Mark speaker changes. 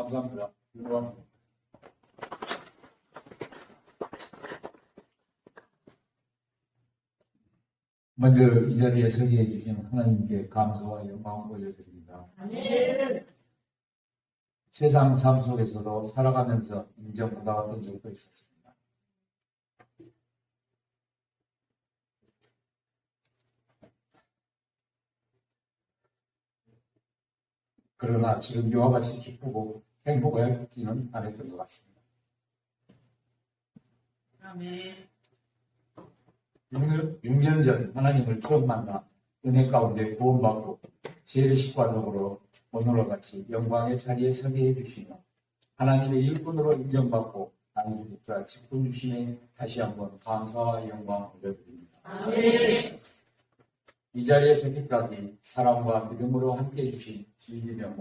Speaker 1: 감사합니다. 유로합니다. 먼저 이 자리에 서게 해주신 하나님께 감사와 영광을 올려드립니다. 세상 삶 속에서도 살아가면서 인정받아왔던 적도 있었습니다. 그러나 지금 이와 같이 기쁘고 행복하지는 않았던 것 같습니다.
Speaker 2: 아멘.
Speaker 1: 6년, 6년 전 하나님을 처음 만나 은혜 가운데 구원받고 세례식관으로 오늘과 같이 영광의 자리에 서게 해주시며 하나님의 일꾼으로 인정받고 안주국자 직분 주심에 다시 한번 감사와 영광을 올려드립니다.
Speaker 2: 아멘.
Speaker 1: 이 자리에 서기까지 사랑과 믿음으로 함께 해주신 주인명 목사